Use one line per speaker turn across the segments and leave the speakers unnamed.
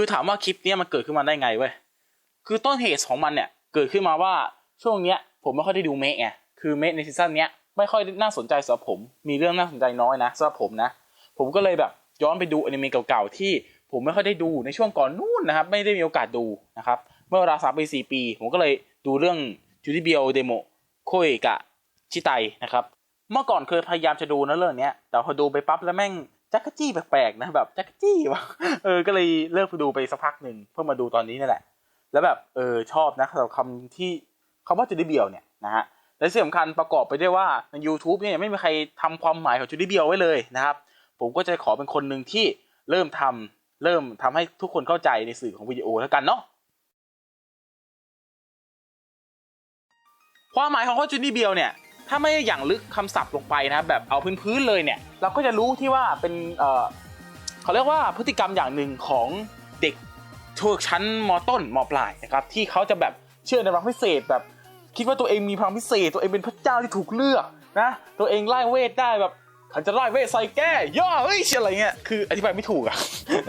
คือถามว่าคลิปเนี้ยมันเกิดขึ้นมาได้ไงเว้ยคือต้นเหตุของมันเนี่ยเกิดขึ้นมาว่าช่วงเนี้ยผมไม่ค่อยได้ดูเมะไงคือเมะในซีซั่นเนี้ยไม่ค่อยน่าสนใจสำหรับผม มีเรื่องน่าสนใจน้อยนะสำหรับผมนะ ผมก็เลยแบบย้อนไปดูอนิเมะเก่าๆที่ผมไม่ค่อยได้ดูในช่วงก่อนนู่นนะครับ ไม่ได้มีโอกาสดูนะครับ เมื่อเวลาสามปีสี่ปี ผมก็เลยดูเรื่องจูดิเบียเดโมโคยกะชิไตนะครับ เมื่อก่อนเคยพยายามจะดูนะเรื่องเนี้ยแต่พอดูไปปั๊บแล้วแม่ง จักรจี้แปลกๆนะแบบจักรจี้วะเออก็เลยเลิกไปดูไปสักพักหนึ่งเพื่อมาดูตอนนี้นี่แหละ แล้วแบบเออชอบนะสำหรับคำที่คำว่าจูดิเบียเนี่ยนะฮะและที่สำคัญประกอบไปด้วยว่าใน YouTube เนี่ยไม่มีใครทำความหมายของจูดิเบียไว้เลยนะครับ ผมก็จะขอเป็นคนหนึ่งที่เริ่มทำเริ่มทำให้ทุกคนเข้าใจในสื่อของวิดีโอแล้วกันเนาะความหมายของคำว่าจูดิเบียเนี่ยถ้าไม่อย่างลึกคำศัพท์ลงไปนะแบบเอาพื้นๆเลยเนี่ย เราก็จะรู้ที่ว่าเป็นเออเขาเรียกว่าพฤติกรรมอย่างหนึ่งของเด็กช่วงชั้นมต้นมปลายนะครับที่เขาจะแบบเชื่อในพลังพิเศษแบบคิดว่าตัวเองมีพลังพิเศษ ตัวเองเป็นพระเจ้าที่ถูกเลือกนะตัวเองไล่เวทได้แบบฉันจะไล่เวทใส่แก้ย่อเฮ้ยเชี่ยอะไรเงี้ยคืออธิบายไม่ถูกอะ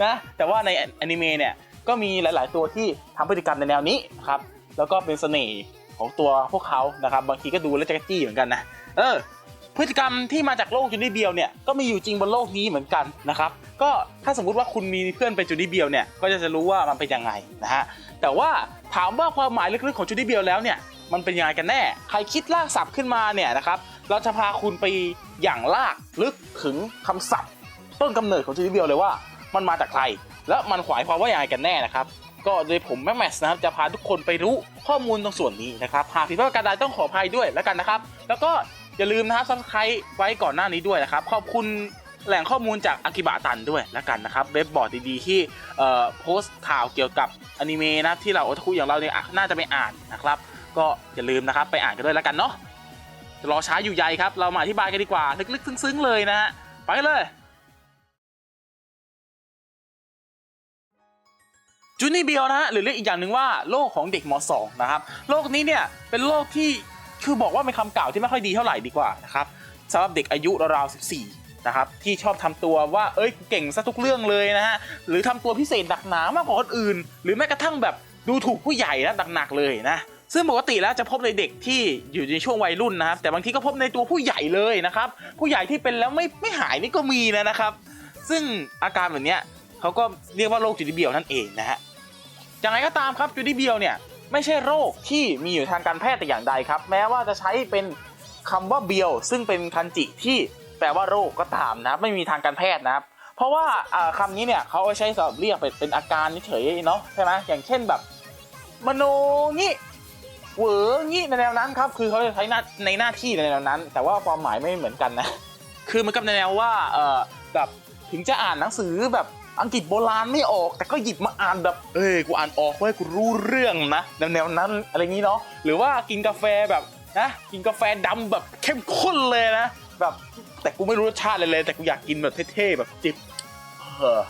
นะแต่ว่าในอนิเมะเนี่ยก็มีหลาย ๆ ตัวที่ทำพฤติกรรมในแนวนี้นะครับแล้วก็เป็นเสน่ห์ของตัวพวกเขานะครับบางทีก็ดูแล้วจะกระจี้เหมือนกันนะเออ พฤติกรรมที่มาจากโลกจูดี้เบียวเนี่ยก็มีอยู่จริงบนโลกนี้เหมือนกันนะครับก็ถ้าสมมุติว่าคุณมีเพื่อนเป็นจูดี้เบียวเนี่ยก็จะจะรู้ว่ามันเป็นยังไงนะฮะแต่ว่าถามว่าความหมายลึกๆของจูดี้เบียวแล้วเนี่ยมันเป็นยังไงกันแน่ ใครคิดลากศัพท์ขึ้นมาเนี่ยนะครับเราจะพาคุณไปอย่างลากลึกถึงคำศัพท์ต้นกำเนิดของจูดี้เบียวเลยว่ามันมาจากใคร และมันหมายความว่าอย่างไรกันแน่นะครับก็โดยผมแม็กแมสนะครับจะพาทุกคนไปรู้ข้อมูลตรงส่วนนี้นะครับหากผิดพลาดประการใดต้องขออภัยด้วยแล้วกันนะครับ แล้วก็ อย่าลืมนะครับซับสไครต์ไว้ก่อนหน้านี้ด้วยนะครับ ขอบคุณแหล่งข้อมูลจากอากิบะตันด้วยแล้วกันนะครับเว็บบอร์ดดีๆ ที่เอ่อโพสต์ข่าวเกี่ยวกับอนิเมะนะที่เราโอทาคุอย่างเราเนี่ยน่าจะไปอ่านนะครับ ก็อย่าลืมนะครับไปอ่านกันด้วยแล้วกันเนาะรอช้าอยู่ใยครับ เรามาอธิบายกันดีกว่า ลึกๆ ซึ้งๆ เลยนะฮะไปเลยจูนี่เบียวนะฮะหรือเรียกอีกอย่างหนึ่งว่าโลกของเด็กม .2 นะครับโลกนี้เนี่ยเป็นโลกที่ คือบอกว่าเป็นคำกล่าวที่ไม่ค่อยดีเท่าไหร่ดีกว่านะครับสำหรับเด็กอายุราวๆ14นะครับที่ชอบทำตัวว่าเอ้ยเก่งซะทุกเรื่องเลยนะฮะหรือทำตัวพิเศษหนักหนามากกว่าคนอื่น หรือแม้กระทั่งแบบดูถูกผู้ใหญ่นะหนักๆเลยนะซึ่งปกติแล้วจะพบในเด็กที่อยู่ในช่วงวัยรุ่นนะครับแต่บางทีก็พบในตัวผู้ใหญ่เลยนะครับผู้ใหญ่ที่เป็นแล้วไม่ไม่หายนี่ก็มีนะนะครับ ซึ่งอาการแบบเนี้ยเขาก็เรียกว่าโรคจูดิเบียวนั่นเองนะฮะอย่างไรก็ตามครับจูดี้เบียวเนี่ย ไม่ใช่โรคที่มีอยู่ทางการแพทย์แต่อย่างใดครับ แม้ว่าจะใช้เป็นคำว่าเบียวซึ่งเป็นคันจิที่แปลว่าโรคก็ตามนะไม่มีทางการแพทย์นะครับ เพราะว่าอ่าคำนี้เนี่ยเขาใช้สำหรับเรียกเป็นอาการเฉยๆเนาะใช่ไหมอย่างเช่นแบบ มโนงี้เหวองี้ในแนวนั้นครับคือเขาจะใช้ในหน้าที่ในแนวนั้น แต่ว่าความหมายไม่เหมือนกันนะ คือเหมันกับในแนวว่าเออแบบถึงจะอ่านหนังสือแบบ อังกฤษโบราณไม่ออก แต่ก็หยิบมาอ่านแบบเอ้ยกูอ่านออกเว้ยกูรู้เรื่องนะแนวแนวนั้นอะไรอย่างนี้เนาะหรือว่ากินกาแฟแบบนะกินกาแฟดำแบบเข้มข้นเลยนะแบบแต่กูไม่รู้รสชาติเลยเลย แต่กูอยากกินแบบเท่ๆแบบจิบเออ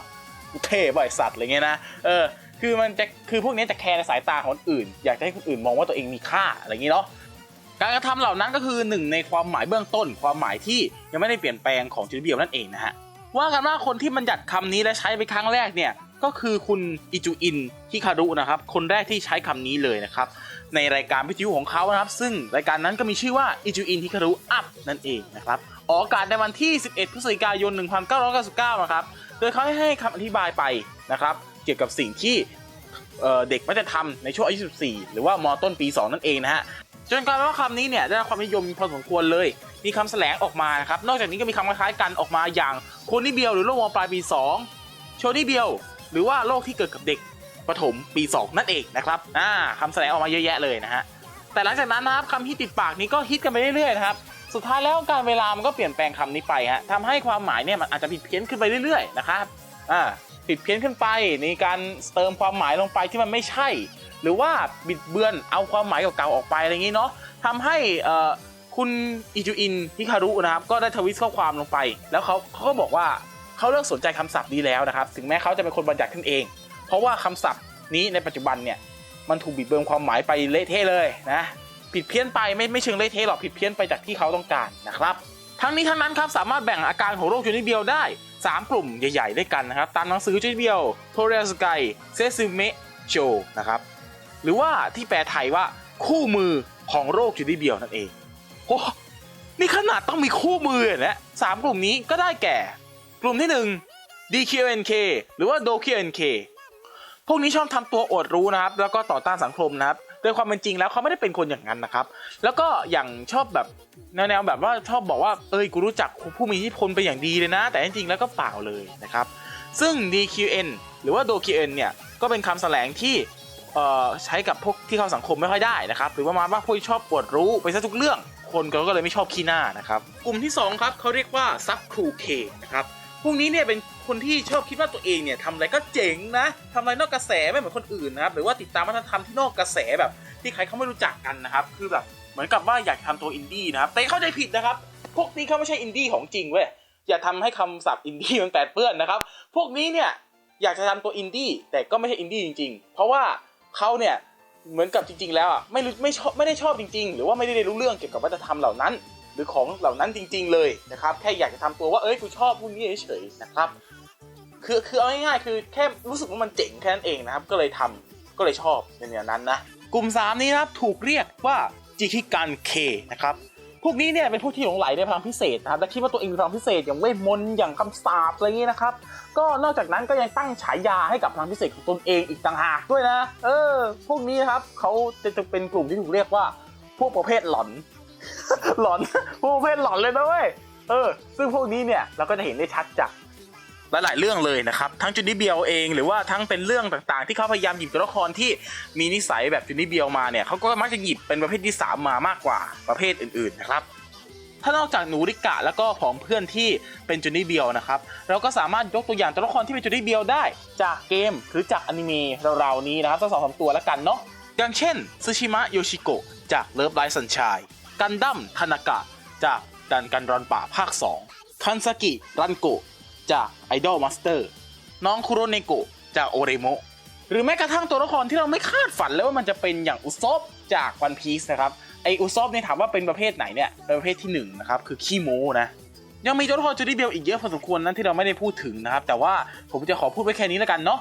กูเท่บ่อยสัตว์อะไรเงี้ยนะเออคือมันจะคือพวกนี้จะแคร์ในสายตาของคนอื่น อยากจะให้คนอื่นมองว่าตัวเองมีค่าอะไรอย่างนี้เนาะการกระทำเหล่านั้นก็คือหนึ่งในความหมายเบื้องต้น ความหมายที่ยังไม่ได้เปลี่ยนแปลงของจูเบียวนั่นเองนะฮะ ว่ากันว่าคนที่บัญญัติคำนี้และใช้ไปครั้งแรกเนี่ยก็คือคุณอิจูอินฮิคารุนะครับ คนแรกที่ใช้คำนี้เลยนะครับ ในรายการวิทยุของเขานะครับ ซึ่งรายการนั้นก็มีชื่อว่าอิจูอินฮิคารุอัพนั่นเองนะครับ ออกอากาศในวันที่ 11 พฤศจิกายน 1999 นะครับ โดยเขาให้คำอธิบายไปนะครับ เกี่ยวกับสิ่งที่ เเด็กมักจะทำในช่วงอายุ 14 หรือว่ามต้นปี 2 นั่นเองนะฮะจนกลายเป็นว่าคำนี้เนี่ยได้รับความนิยมพอสมควรเลย มีคำแสลงออกมานะครับ นอกจากนี้ก็มีคำคล้ายๆกันออกมาอย่างโคนี่เบียวหรือโรคมปลายปี 2 โชนี่เบียวหรือว่าโรคที่เกิดกับเด็กประถมปี 2 นั่นเองนะครับอ่าคำแสลงออกมาเยอะแยะเลยนะฮะ แต่หลังจากนั้นนะครับคำที่ติดปากนี้ก็ฮิตกันไปเรื่อยๆนะครับ สุดท้ายแล้วการเวลามันก็เปลี่ยนแปลงคำนี้ไปฮะทำให้ความหมายเนี่ยมันอาจจะผิดเพี้ยนขึ้นไปเรื่อยๆนะครับอ่า ผิดเพี้ยนขึ้นไปในการเติมความหมายลงไปที่มันไม่ใช่ หรือว่าบิดเบือนเอาความหมายเก่าๆออกไปอะไรอย่างนี้เนาะทำให้คุณอิจูอินฮิคารุนะครับก็ได้ทวิสต์ข้อความลงไป แล้วเขาเขาก็บอกว่าเขาเลิกสนใจคำศัพท์นี้แล้วนะครับถึงแม้เขาจะเป็นคนบัญญัติขึ้นเอง เพราะว่าคำศัพท์นี้ในปัจจุบันเนี่ยมันถูกบิดเบือนความหมายไปเละเทะเลยนะผิดเพี้ยนไปไม่ไม่เชิงเละเทะหรอกผิดเพี้ยนไปจากที่เขาต้องการนะครับ ทั้งนี้ทั้งนั้นครับสามารถแบ่งอาการของโรคจูนิเบียวได้ 3 กลุ่มใหญ่ ๆ ด้วยกันนะครับ ตามหนังสือจุดเดียวโทเรียสกายเซซูเมะโจนะครับหรือว่าที่แปลไทยว่าคู่มือของโรคจุดเดียวนั่นเองโอ้นี่ขนาดต้องมีคู่มือนะสามกลุ่มนี้ก็ได้แก่ กลุ่มที่ 1 DQNK หรือว่า DOQNK พวกนี้ชอบทำตัวอวดรู้นะครับ แล้วก็ต่อต้านสังคมนะครับ โดยความเป็นจริงแล้วเขาไม่ได้เป็นคนอย่างนั้นนะครับ แล้วก็อย่างชอบแบบแนวๆแบบว่าชอบบอกว่าเอ้ยกูรู้จักผู้มีอิทธิพลเป็นอย่างดีเลยนะ แต่จริงๆแล้วก็เปล่าเลยนะครับ ซึ่ง DQN หรือว่า DOQN เนี่ยก็เป็นคำแสลงที่เอ่อใช้กับพวกที่เข้าสังคมไม่ค่อยได้นะครับหรือประมาณว่าพวกชอบปวดรู้ไปซะทุกเรื่องคนก็เลยไม่ชอบขี้หน้านะครับ กลุ่มที่สองครับเขาเรียกว่าซับครูเคนะครับ พวกนี้เนี่ยเป็นคนที่ชอบคิดว่าตัวเองเนี่ยทำอะไรก็เจ๋งนะทำอะไรนอกกระแสไม่เหมือนคนอื่นนะครับหรือว่าติดตามวัฒนธรรมที่นอกกระแสแบบที่ใครเขาไม่รู้จักกันนะครับคือแบบเหมือนกับว่าอยากทำตัวอินดี้นะครับแต่เข้าใจผิดนะครับ พวกนี้เขาไม่ใช่อินดี้ของจริงเว้ยอย่าทำให้คำศัพท์อินดี้มันแปดเปื้อนนะครับ พวกนี้เนี่ยอยากจะทำตัวอินดี้แต่ก็ไม่ใช่อินดี้จริง ๆ เพราะว่าเขาเนี่ยเหมือนกับจริง ๆ แล้วอะไม่รู้ไม่ชอบไม่ได้ชอบจริง ๆ หรือว่าไม่ได้รู้เรื่องเกี่ยวกับวัฒนธรรมเหล่านั้น รือของเหล่านั้นจริง ๆ เลยนะครับ แค่อยากจะทำตัวว่าเอ้ยกูชอบพวกนี้เฉยๆนะครับ คือคือเอาง่ายๆคือแค่รู้สึกว่ามันเจ๋งแค่นั้นเองนะครับ ก็เลยทำก็เลยชอบในแนวนั้นนะกลุ่ม 3 นี้นะครับถูกเรียกว่าจิคิกันเคนะครับพวกนี้เนี่ยเป็นพวกที่หลงไหลในพลังพิเศษนะครับและคิดว่าตัวเองมีพลังพิเศษอย่างเวทมนต์อย่างคำสาปอะไรอย่างนี้นะครับ ก็นอกจากนั้นก็ยังตั้งฉายาให้กับพลังพิเศษของตนเองอีกต่างหากด้วยนะ เออ พวกนี้นะครับเขาจะจะเป็นกลุ่มที่ถูกเรียกว่าพวกประเภทหลอน หลอนพวกประเภทหลอนเลยนะเว้ยเออ ซึ่งพวกนี้เนี่ยเราก็จะเห็นได้ชัดจากหลายๆเรื่องเลยนะครับทั้งจุนิเบียวเองหรือว่าทั้งเป็นเรื่องต่างๆ ที่เขาพยายามหยิบตัวละครที่มีนิสัยแบบจุนิเบียวมาเนี่ยเขาก็มักจะหยิบเป็นประเภทที่สามามากกว่าประเภทอื่นๆนะครับถ้านอกจากหนูริกะแล้วก็ของเพื่อนที่เป็นจูนี่เบียวนะครับเราก็สามารถยกตัวอย่างตัวละครที่เป็นจูนี่เบียวได้ จากเกมหรือจากอนิเมะเราๆนี้นะครับสักสองสามตัวแล้วกันเนาะอย่างเช่นซูชิมะโยชิโกะจากเลิฟไลท์สันชาย กันดั้มทานากะ จากดันกันรอนป่าภาค 2 คันซากิรันโกะจากไอดอลมาสเตอร์ น้องคุโรเนโกะจากโอเรโมะหรือแม้กระทั่งตัวละครที่เราไม่คาดฝันเลยว่ามันจะเป็นอย่างอุซบจากวันพีซนะครับไออุซบเนี่ยถามว่าเป็นประเภทไหนเนี่ยเป็นประเภทที่หนึ่งนะครับคือขี้โม้นะยังมีตัวละครจูดี้เบลอีกเยอะพอสมควรนั้นที่เราไม่ได้พูดถึงนะครับแต่ว่าผมจะขอพูดไว้แค่นี้แล้วกันเนาะ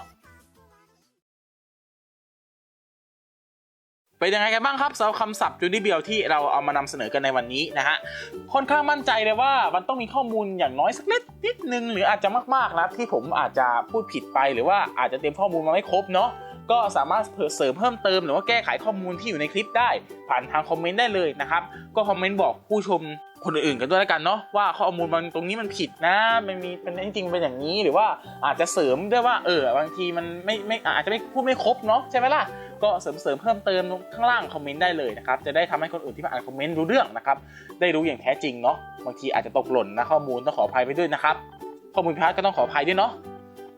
เป็นยังไงกันบ้างครับสำหรับคำศัพท์จูดี้เบลที่เราเอามานำเสนอกันในวันนี้นะฮะค่อนข้างมั่นใจเลยว่ามันต้องมีข้อมูลอย่างน้อยสักนิดนิดนึงหรืออาจจะมากๆนะที่ผมอาจจะพูดผิดไปหรือว่าอาจจะเตรียมข้อมูลมาไม่ครบเนาะก็สามารถเสริมเพิ่มเติมหรือว่าแก้ไขข้อมูลที่อยู่ในคลิปได้ ผ่านทางคอมเมนต์ได้เลยนะครับ ก็คอมเมนต์บอกผู้ชม คนอื่นๆกันด้วยแล้วกันเนาะว่าข้อมูลมันตรงนี้มันผิดนะมันมีเป็นจริงเป็นอย่างนี้หรือว่าอาจจะเสริมด้วยว่าเออบางทีมันไม่ไม่อาจจะไม่พูดไม่ครบเนาะใช่ไหมล่ะก็เสริมเสริมเพิ่มเติมข้างล่างคอมเมนต์ได้เลยนะครับจะได้ทำให้คนอื่นที่มาอ่านคอมเมนต์รู้เรื่องนะครับได้รู้อย่างแท้จริงเนาะบางทีอาจจะตกหล่นนะข้อมูลต้องขออภัยไปด้วยนะครับข้อมูลพลาดก็ต้องขออภัยด้วยเนาะ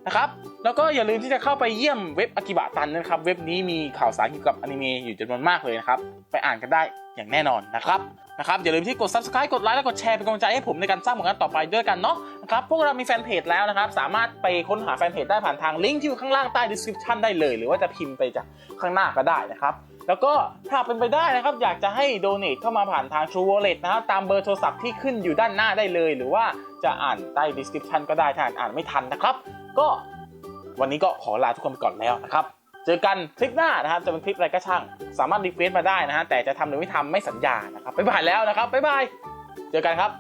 นะครับแล้วก็อย่าลืมที่จะเข้าไปเยี่ยมเว็บอากิบะตันนะครับเว็บนี้มีข่าวสารเกี่ยวกับอนิเมะอยู่จำนวนมากเลยนะครับไปอ่านกันได้อย่างแน่นอนนะครับ นะครับอย่าลืมที่กด subscribe กดไลค์และกดแชร์เป็นกำลังใจให้ผมในการสร้างผลงานต่อไปด้วยกันเนาะนะครับพวกเรามีแฟนเพจแล้วนะครับสามารถไปค้นหาแฟนเพจได้ผ่านทางลิงก์ที่อยู่ข้างล่างใต้ description ได้เลย หรือว่าจะพิมพ์ไปจากข้างหน้าก็ได้นะครับแล้วก็ถ้าเป็นไปได้นะครับอยากจะให้โดเน a เข้ามาผ่านทาง True Wallet นะครับตามเบอร์โทรศัพท์ที่ขึ้นอยู่ด้านหน้าได้เลย หรือว่าจะอ่านใต้ description ก็ได้ถ้าอ่านไม่ทันนะครับ ก็วันนี้ก็ขอลาทุกคนไปก่อนแล้วนะครับ เจอกันคลิปหน้านะครับจะเป็นคลิปอะไรก็ช่าง สามารถรีเควสต์มาได้นะฮะแต่จะทำหรือไม่ทำไม่สัญญานะครับบ๊ายบายแล้วนะครับบ๊ายบาย เจอกันครับ